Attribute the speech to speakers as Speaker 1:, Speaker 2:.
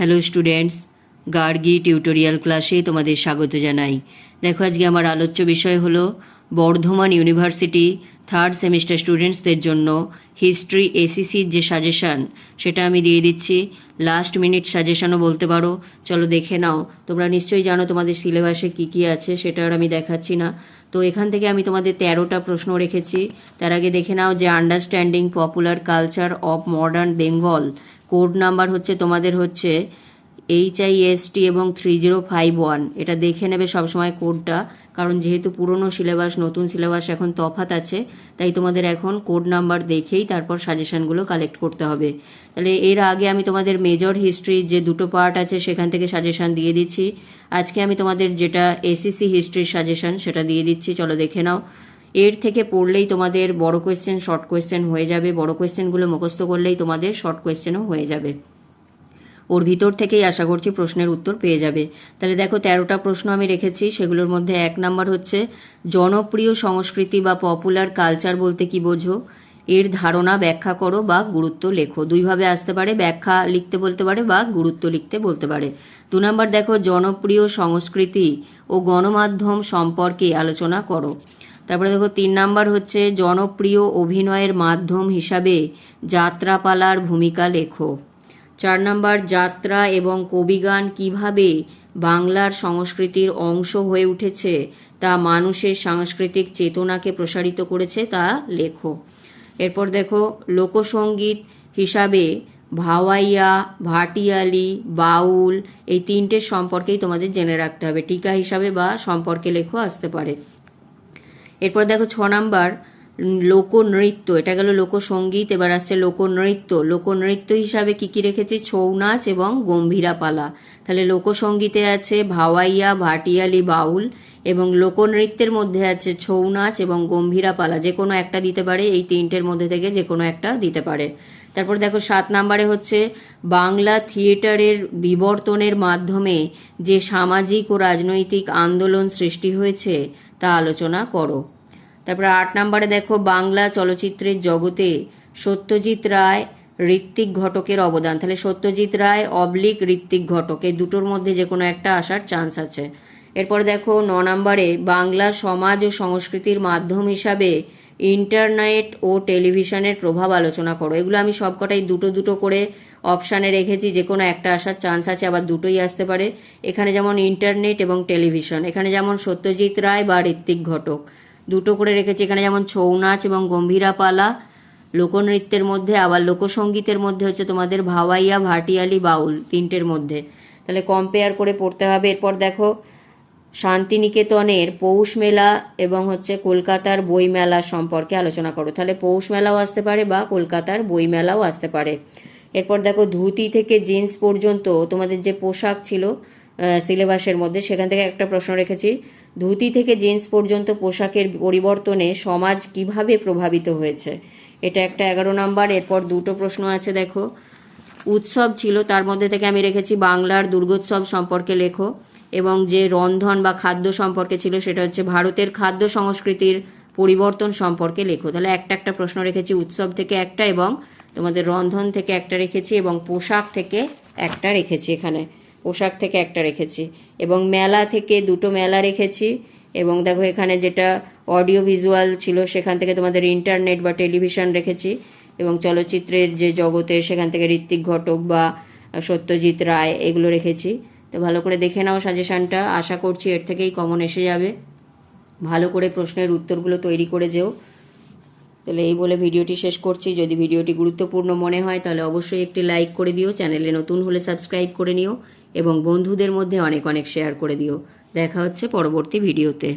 Speaker 1: Hello students Gargi tutorial ক্লাসে তোমাদের স্বাগত জানাই। দেখো, আজকে আমার আলোচ্য বিষয় হলো বর্ধমান ইউনিভার্সিটি থার্ড সেমিস্টার স্টুডেন্টসদের জন্য হিস্ট্রি এসিসির যে সাজেশান সেটা আমি দিয়ে দিচ্ছি। লাস্ট মিনিট সাজেশানও বলতে পারো। চলো দেখে নাও। তোমরা নিশ্চয়ই জানো তোমাদের সিলেবাসে কী কী আছে, সেটা আর আমি দেখাচ্ছি না। তো এখান থেকে আমি তোমাদের তেরোটা প্রশ্ন রেখেছি। তার আগে দেখে নাও যে understanding popular culture of modern Bengal code number হচ্ছে তোমাদের হচ্ছে এইচ আই এস টি এবং থ্রি জিরো ফাইভ ওয়ান এটা দেখে নেবে সবসময় কোডটা কারণ যেহেতু পুরনো সিলেবাস নতুন সিলেবাস এখন তফাত আছে, তাই তোমাদের এখন কোড নাম্বার দেখেই তারপর সাজেশনগুলো কালেক্ট করতে হবে। তাহলে এর আগে আমি তোমাদের মেজর হিস্ট্রির যে দুটো পার্ট আছে সেখান থেকে সাজেশন দিয়ে দিচ্ছি। আজকে আমি তোমাদের যেটা এসিসি হিস্ট্রির সাজেশন সেটা দিয়ে দিচ্ছি, চলো দেখে নাও। এর থেকে পড়লেই তোমাদের বড় কোয়েশ্চেন শর্ট কোয়েশ্চেন হয়ে যাবে। বড় কোয়েশ্চেনগুলো মুখস্থ করলেই তোমাদের শর্ট কোয়েশ্চেনও হয়ে যাবে। ওর ভিতর থেকেই আশা করছি প্রশ্নের উত্তর পেয়ে যাবে। তাহলে দেখো, তেরোটা প্রশ্ন আমি রেখেছি। সেগুলোর মধ্যে এক নাম্বার হচ্ছে, জনপ্রিয় সংস্কৃতি বা পপুলার কালচার বলতে কি বোঝো? এর ধারণা ব্যাখ্যা করো বা গুরুত্ব লেখো। দুইভাবে আসতে পারে, ব্যাখ্যা লিখতে বলতে পারে বা গুরুত্ব লিখতে বলতে পারে। দু নম্বর দেখো, জনপ্রিয় সংস্কৃতি ও গণমাধ্যম সম্পর্কে আলোচনা করো। তারপরে দেখো তিন নাম্বার হচ্ছে জনপ্রিয় অভিনয়ের মাধ্যম হিসাবে যাত্রাপালার ভূমিকা লেখো। চার নাম্বার, যাত্রা এবং কবিগান কীভাবে বাংলার সংস্কৃতির অংশ হয়ে উঠেছে তা মানুষের সাংস্কৃতিক চেতনাকে প্রসারিত করেছে তা লেখো। এরপর দেখো লোকসঙ্গীত হিসাবে ভাওয়াইয়া, ভাটিয়ালি, বাউল এই তিনটের সম্পর্কেই তোমাদের জেনে রাখতে হবে। টিকা হিসাবে বা সম্পর্কে লেখো, আসতে পারে। এরপর দেখো ছ নাম্বার লোকনৃত্য। এটা গেল লোকসঙ্গীত, এবার আসছে লোকনৃত্য। লোকনৃত্য হিসাবে কি কি রেখেছি? ছৌ নাচ এবং গম্ভীরা পালা। তাহলে লোকসঙ্গীতে আছে ভাওয়াইয়া, ভাটিয়ালি বাউল এবং লোকনৃত্যের মধ্যে আছে ছৌ নাচ এবং গম্ভীরা পালা। যে কোনো একটা দিতে পারে, এই তিনটের মধ্যে থেকে যে কোনো একটা দিতে পারে। তারপর দেখো সাত নাম্বারে হচ্ছে বাংলা থিয়েটারের বিবর্তনের মাধ্যমে যে সামাজিক ও রাজনৈতিক আন্দোলন সৃষ্টি হয়েছে, তা আলোচনা করো। তারপরে আট নম্বরে দেখো বাংলা চলচ্চিত্রের জগতে সত্যজিৎ রায় ঋত্বিক ঘটকের অবদান। তাহলে সত্যজিৎ রায়, অবলিক ঋত্বিক ঘটক, এই দুটোর মধ্যে যে কোনো একটা আসার চান্স আছে। এরপরে দেখো ন নম্বরে বাংলা সমাজ ও সংস্কৃতির মাধ্যম হিসাবে ইন্টারনেট ও টেলিভিশনের প্রভাব আলোচনা করো। এগুলো আমি সবকটাই দুটো দুটো করে অপশানে রেখেছি, যে কোনো একটা আসার চান্স আছে, আবার দুটোই আসতে পারে। এখানে যেমন ইন্টারনেট এবং টেলিভিশন এখানে যেমন সত্যজিৎ রায় বা ঋত্বিক ঘটক। দুটো করে রেখেছি। এখানে যেমন ছৌ নাচ এবং গম্ভীরা পালা, লোকনৃত্যের মধ্যে, আবার লোকসঙ্গীতের মধ্যে হচ্ছে তোমাদের ভাওয়াইয়া, ভাটিয়ালি, বাউল তিনটের মধ্যে। তাহলে কম্পেয়ার করে পড়তে হবে। এরপর দেখো, শান্তিনিকেতনের পৌষ মেলা এবং হচ্ছে কলকাতার বই মেলা সম্পর্কে আলোচনা করো। তাহলে পৌষ মেলাও আসতে পারে বা কলকাতার বই মেলাও আসতে পারে। এরপর দেখো, ধুতি থেকে জিন্স পর্যন্ত তোমাদের যে পোশাক ছিল সিলেবাসের মধ্যে, সেখান থেকে একটা প্রশ্ন রেখেছি। ধুতি থেকে জিন্স পর্যন্ত পোশাকের পরিবর্তনে সমাজ কীভাবে প্রভাবিত হয়েছে? এটা একটা এগারো নাম্বার, এরপর দুটো প্রশ্ন আছে, দেখো। উৎসব ছিল, তার মধ্যে থেকে আমি রেখেছি বাংলার দুর্গোৎসব সম্পর্কে লেখো, এবং যে রন্ধন বা খাদ্য সম্পর্কে ছিল, সেটা হচ্ছে ভারতের খাদ্য সংস্কৃতির পরিবর্তন সম্পর্কে লেখো। তাহলে একটা একটা প্রশ্ন রেখেছি, উৎসব থেকে একটা এবং তোমাদের রন্ধন থেকে একটা রেখেছি, এবং পোশাক থেকে একটা রেখেছি এখানে। পোশাক থেকে একটা রেখেছি এবং মেলা থেকে দুটো মেলা রেখেছি এবং দেখো এখানে যেটা অডিও ভিজুয়াল ছিল সেখান থেকে তোমাদের ইন্টারনেট বা টেলিভিশন রেখেছি এবং চলচ্চিত্রের যে জগতে সেখান থেকে ঋত্বিক ঘটক বা সত্যজিৎ রায় এগুলো রেখেছি। তো ভালো করে দেখে নাও সাজেশানটা, আশা করছি এর থেকেই কমন এসে যাবে। ভালো করে প্রশ্নের উত্তরগুলো তৈরি করে যেও। তাহলে এই বলে ভিডিওটি শেষ করছি। যদি ভিডিওটি গুরুত্বপূর্ণ মনে হয় তাহলে অবশ্যই একটি লাইক করে দিও। চ্যানেলে নতুন হলে সাবস্ক্রাইব করে নিও। এবং বন্ধুদের মধ্যে অনেক অনেক শেয়ার করে দিও। দেখা হচ্ছে পরবর্তী ভিডিওতে